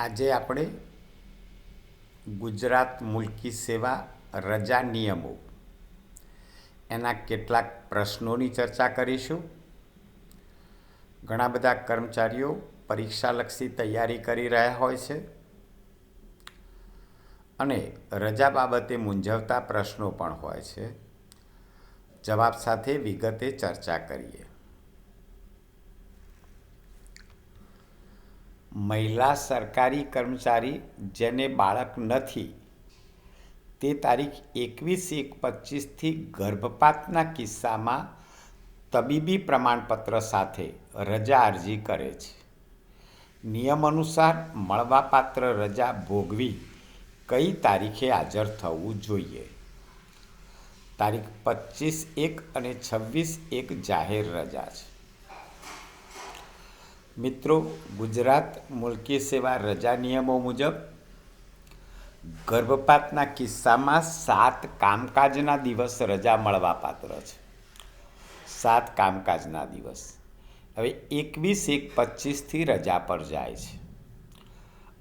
આજે આપણે ગુજરાત મુલકી સેવા રજા નિયમો એના કેટલાક પ્રશ્નોની ચર્ચા કરીશું. ઘણા બધા કર્મચારીઓ પરીક્ષાલક્ષી તૈયારી કરી રહ્યા હોય છે અને રજા બાબતે મૂંઝવતા પ્રશ્નો પણ હોય છે. જવાબ સાથે વિગતે ચર્ચા કરીએ. મહિલા સરકારી કર્મચારી જેને બાળક નથી, તે તારીખ એકવીસ એક પચીસથી ગર્ભપાતના કિસ્સામાં તબીબી પ્રમાણપત્ર સાથે રજા અરજી કરે છે. નિયમ અનુસાર મળવાપાત્ર રજા ભોગવી કઈ તારીખે હાજર થવું જોઈએ? તારીખ પચીસ એક અને છવ્વીસ એક જાહેર રજા છે. મિત્રો, ગુજરાત મુલકી સેવા રજા નિયમો મુજબ ગર્ભપાતના કિસ્સામાં સાત કામકાજના દિવસ રજા મળવાપાત્ર છે. સાત કામકાજના દિવસ. હવે એકવીસ એક પચીસથી રજા પર જાય છે.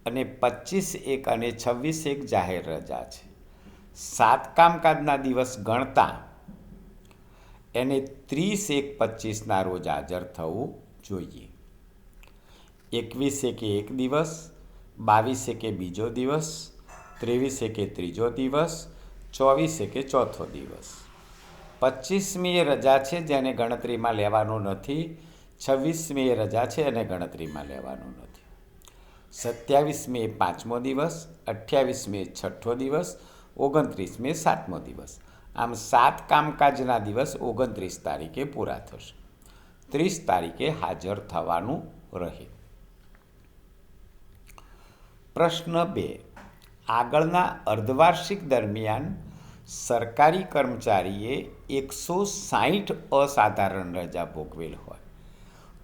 અને પચીસ એક અને છવ્વીસ એક જાહેર રજા છે. સાત કામકાજના દિવસ ગણતા એને ત્રીસ એક પચીસના રોજ હાજર થવું જોઈએ. એકવીસે કે એક દિવસ, બાવીસે કે બીજો દિવસ, ત્રેવીસે કે ત્રીજો દિવસ, ચોવીસે કે ચોથો દિવસ. પચીસમીએ રજા છે જેને ગણતરીમાં લેવાનું નથી છવ્વીસમીએ રજા છે એને ગણતરીમાં લેવાનું નથી. સત્યાવીસમીએ પાંચમો દિવસ અઠ્યાવીસમીએ છઠ્ઠો દિવસ ઓગણત્રીસમીએ સાતમો દિવસ. આમ સાત કામકાજના દિવસ ઓગણત્રીસ તારીખે પૂરા થશે. ત્રીસ તારીખે હાજર થવાનું રહે. પ્રશ્ન બે. આગળના અર્ધવાર્ષિક દરમિયાન સરકારી કર્મચારીએ એકસો સાહીઠ અસાધારણ રજા ભોગવેલ હોય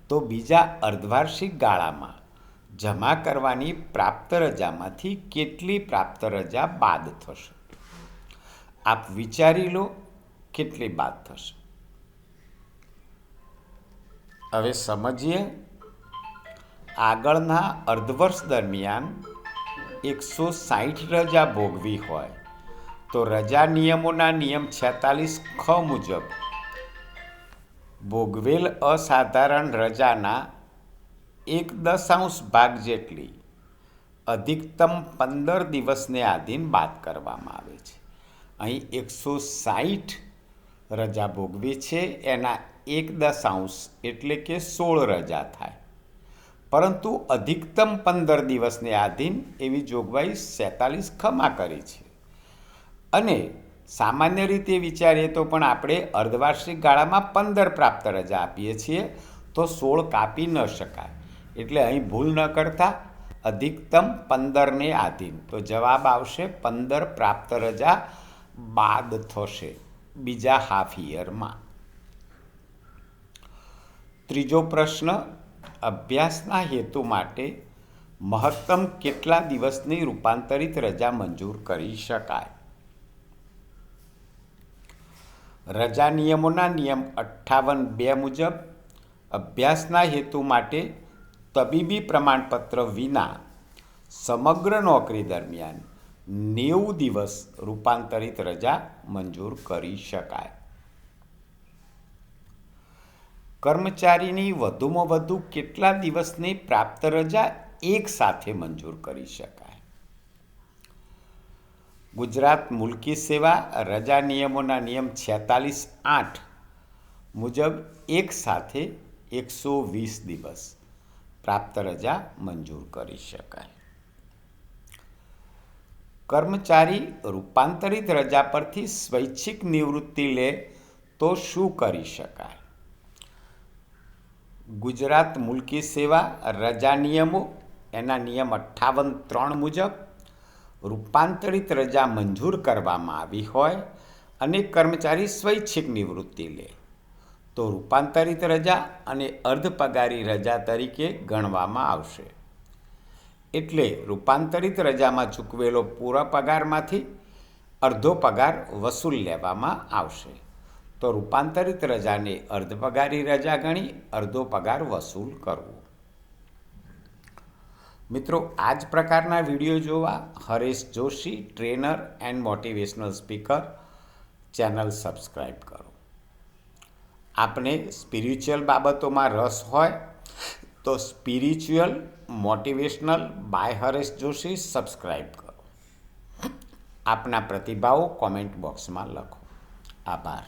તો બીજા અર્ધવાર્ષિક ગાળામાં જમા કરવાની પ્રાપ્ત રજામાંથી કેટલી પ્રાપ્ત રજા બાદ થશે? આપ વિચારી લો, કેટલી બાદ થશે? હવે સમજીએ. આગળના અર્ધવર્ષ દરમિયાન એકસો સાહીઠ રજા ભોગવી હોય, તો રજા નિયમોના નિયમ છેતાલીસ ખ મુજબ ભોગવેલ અસાધારણ રજાના એક દશાંશ ભાગ જેટલી અધિકતમ પંદર દિવસને આધીન બાદ કરવામાં આવે છે. અહીં એકસો સાહીઠ રજા ભોગવી છે, એના એક દશાંશ એટલે કે સોળ રજા થાય. પરંતુ અધિકતમ પંદર દિવસને આધીન એવી જોગવાઈ સેતાલીસ ખમા કરી છે. અને સામાન્ય રીતે વિચારીએ તો પણ આપણે અર્ધવાર્ષિક ગાળામાં પંદર પ્રાપ્ત રજા આપીએ છીએ, તો સોળ કાપી ન શકાય. એટલે અહીં ભૂલ ન કરતા અધિકતમ પંદરને આધીન. તો જવાબ આવશે પંદર પ્રાપ્ત રજા બાદ થશે, બીજા હાફ યરમાં. ત્રીજો પ્રશ્ન અભ્યાસના હેતુ માટે મહત્તમ કેટલા દિવસની રૂપાંતરિત રજા મંજૂર કરી શકાય? રજા નિયમોના નિયમ અઠ્ઠાવન બે મુજબ અભ્યાસના હેતુ માટે તબીબી પ્રમાણપત્ર વિના સમગ્ર નોકરી દરમિયાન નેવું દિવસ રૂપાંતરિત રજા મંજૂર કરી શકાય. કર્મચારીની વધુમાં વધુ કેટલા દિવસની પ્રાપ્ત રજા એક સાથે મંજૂર કરી શકાય? ગુજરાત મુલકી સેવા રજા નિયમોના નિયમ છેતાલીસ આઠ મુજબ એક સાથે એકસો વીસ દિવસ પ્રાપ્ત રજા મંજૂર કરી શકાય. કર્મચારી રૂપાંતરિત રજા પરથી સ્વૈચ્છિક નિવૃત્તિ લે તો શું કરી શકાય? ગુજરાત મુલકી સેવા રજા નિયમો, એના નિયમ અઠ્ઠાવન ત્રણ મુજબ રૂપાંતરિત રજા મંજૂર કરવામાં આવી હોય અને કર્મચારી સ્વૈચ્છિક નિવૃત્તિ લે. તો રૂપાંતરિત રજા અને અર્ધપગારી રજા તરીકે ગણવામાં આવશે. એટલે રૂપાંતરિત રજામાં ચૂકવેલો પૂરા પગારમાંથી અડધો પગાર વસૂલ લેવામાં આવશે. તો રૂપાંતરિત રજાને અર્ધપગારી રજા ગણી અડધો પગાર વસૂલ કરવો. મિત્રો આ જ પ્રકારના વીડિયો જોવા Haresh Joshi, trainer and motivational speaker. Channel subscribe કરો. આપને સ્પિરિચ્યુઅલ બાબતોમાં રસ હોય તો spiritual, motivational by Haresh Joshi subscribe કરો. આપના પ્રતિભાવો કોમેન્ટ બોક્સમાં લખો. આભાર.